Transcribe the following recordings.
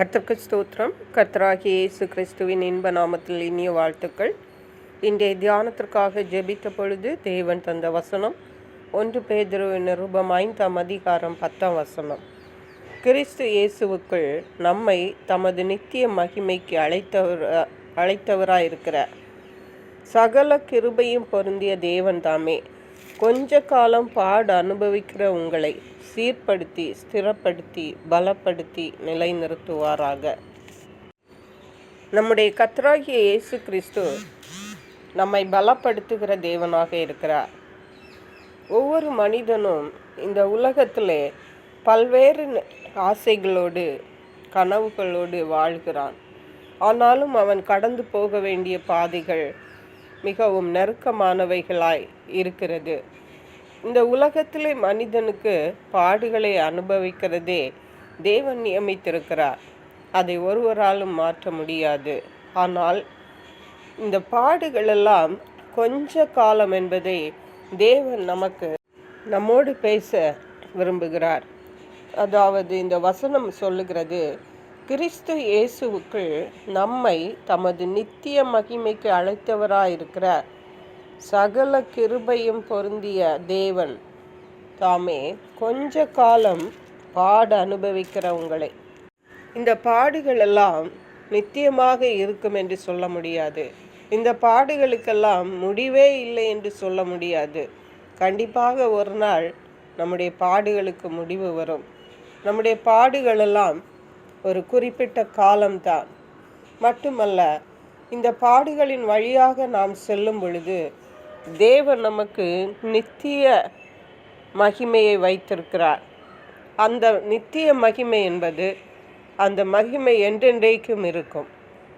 கர்த்தருக்கு ஸ்தோத்திரம். கர்த்தராகிய இயேசு கிறிஸ்துவின் இன்ப நாமத்தில் இனிய வாழ்த்துக்கள். இன்றைய தியானத்திற்காக ஜெபித்த பொழுது தேவன் தந்த வசனம் ஒன்று பேதுருவின் நிருபம் ஐந்தாம் அதிகாரம் பத்தாம் வசனம். கிறிஸ்து இயேசுவுக்குள் நம்மை தமது நித்திய மகிமைக்கு அழைத்தவர் அழைத்தவராயிருக்கிறார். சகல கிருபையும் பொருந்திய தேவன் தாமே. கொஞ்ச காலம் பாடு அனுபவிக்கிற உங்களை சீர்படுத்தி ஸ்திரப்படுத்தி பலப்படுத்தி நிலைநிறுத்துவாராக. நம்முடைய கத்தராகிய இயேசு கிறிஸ்து நம்மை பலப்படுத்துகிற தேவனாக இருக்கிறார். ஒவ்வொரு மனிதனும் இந்த உலகத்திலே பல்வேறு ஆசைகளோடு கனவுகளோடு வாழ்கிறான். ஆனாலும் அவன் கடந்து போக வேண்டிய பாதைகள் மிகவும் நெருக்கமானவைகளாய் இருக்கிறது. இந்த உலகத்திலே மனிதனுக்கு பாடுகளை அனுபவிக்கிறதே தேவன் நியமித்திருக்கிறார். அதை ஒருவராலும் மாற்ற முடியாது. ஆனால் இந்த பாடுகளெல்லாம் கொஞ்ச காலம் என்பதை தேவன் நமக்கு நம்மோடு பேச விரும்புகிறார். அதாவது இந்த வசனம் சொல்லுகிறது கிறிஸ்து இயேசுவுக்குள் நம்மை தமது நித்திய மகிமைக்கு அழைத்தவராயிருக்கிற சகல கிருபையும் பொருந்திய தேவன் தாமே கொஞ்ச காலம் பாடு அனுபவிக்கிறவங்களை. இந்த பாடுகளெல்லாம் நித்தியமாக இருக்கும் என்று சொல்ல முடியாது. இந்த பாடுகளுக்கெல்லாம் முடிவே இல்லை என்று சொல்ல முடியாது. கண்டிப்பாக ஒரு நாள் நம்முடைய பாடுகளுக்கு முடிவு வரும். நம்முடைய பாடுகளெல்லாம் ஒரு குறிப்பிட்ட காலம்தான் மட்டுமல்ல இந்த பாடுகளின் வழியாக நாம் செல்லும் பொழுது தேவன் நமக்கு நித்திய மகிமையை வைத்திருக்கிறார். அந்த நித்திய மகிமை என்பது அந்த மகிமை என்றென்றைக்கும் இருக்கும்.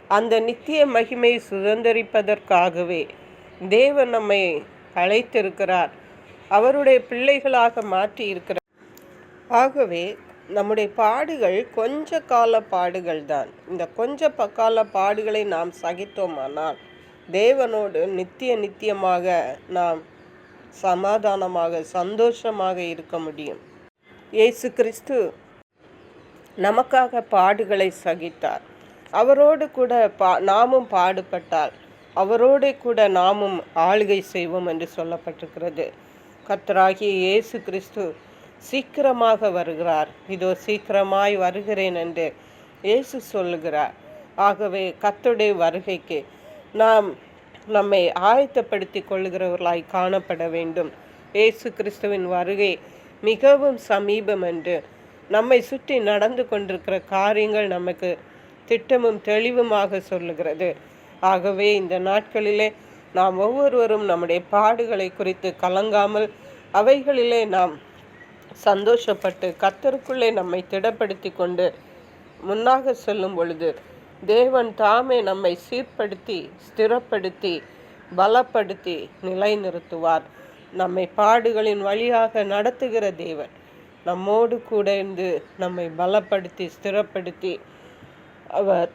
அந்த நித்திய மகிமை சுதந்தரிப்பதற்காகவே தேவன் நம்மை அழைத்திருக்கிறார். அவருடைய பிள்ளைகளாக மாற்றி இருக்கிறார் ஆகவே நம்முடைய பாடுகள் கொஞ்ச கால பாடுகள் தான். இந்த கொஞ்ச ப- கால பாடுகளை நாம் சகித்தோமானால் தேவனோடு நித்திய நித்தியமாக நாம் சமாதானமாக சந்தோஷமாக இருக்க முடியும். இயேசு கிறிஸ்து நமக்காக பாடுகளை சகித்தார். அவரோடு கூட பா நாமும் பாடுபட்டால் அவரோடு கூட நாமும் ஆளுகை செய்வோம் என்று சொல்லப்பட்டிருக்கிறது. கத்தராகிய இயேசு கிறிஸ்து சீக்கிரமாக வருகிறார். இதோ சீக்கிரமாய் வருகிறேன் என்று இயேசு சொல்லுகிறார். ஆகவே கத்துடைய வருகைக்கு நாம் நம்மை ஆயத்தப்படுத்தி கொள்கிறவர்களாய் காணப்பட வேண்டும். இயேசு கிறிஸ்துவின் வருகை மிகவும் சமீபம் என்று நம்மை சுற்றி நடந்து கொண்டிருக்கிற காரியங்கள் நமக்கு திட்டமும் தெளிவுமாக சொல்லுகிறது. ஆகவே இந்த நாட்களிலே நாம் ஒவ்வொருவரும் நம்முடைய பாடுகளை குறித்து கலங்காமல் அவைகளிலே நாம் சந்தோஷப்பட்டு கத்தருக்குள்ளே நம்மை திடப்படுத்தி கொண்டு முன்னாக செல்லும் பொழுது தேவன் தாமே நம்மை சீர்படுத்தி ஸ்திரப்படுத்தி பலப்படுத்தி நிலைநிறுத்துவார். நம்மை பாடுகளின் வழியாக நடத்துகிற தேவன் நம்மோடு கூட இருந்து நம்மை பலப்படுத்தி ஸ்திரப்படுத்தி அவர்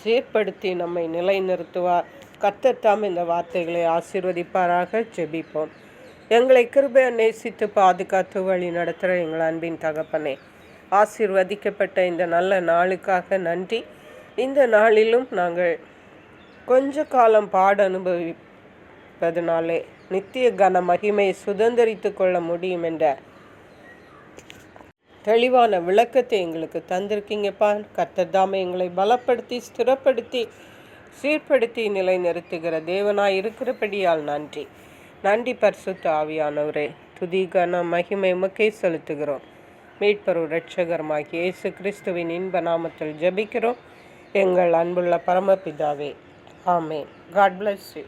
சீர்படுத்தி நம்மை நிலைநிறுத்துவார். கத்தர் தாம் இந்த வார்த்தைகளை ஆசீர்வதிப்பாராக ஜெபிப்போம். எங்களை கிருபையை நேசித்து பாதுகாத்து வழி நடத்துகிற எங்கள் அன்பின் தகப்பனே. ஆசீர்வதிக்கப்பட்ட இந்த நல்ல நாளுக்காக நன்றி. இந்த நாளிலும் நாங்கள் கொஞ்ச காலம் பாட அனுபவிப்பதனாலே நித்திய கன மகிமையை சுதந்திரித்து கொள்ள முடியும் என்ற தெளிவான விளக்கத்தை எங்களுக்கு தந்திருக்கீங்கப்பா. கர்த்தர் எங்களை பலப்படுத்தி ஸ்திரப்படுத்தி சீர்படுத்தி நிலைநிறுத்துகிற தேவனாய் இருக்கிறபடியால் நன்றி. நன்றி பரிசுத்த ஆவியானவரே. துதி கன மகிமை உமக்கே செலுத்துகிறோம். மீட்பரு இரட்சகரமாகிய இயேசு கிறிஸ்துவின் இன்ப நாமத்தில் ஜெபிக்கிறோம். எங்கள் அன்புள்ள பரமபிதாவே ஆமே காட் பிளஸ் யூ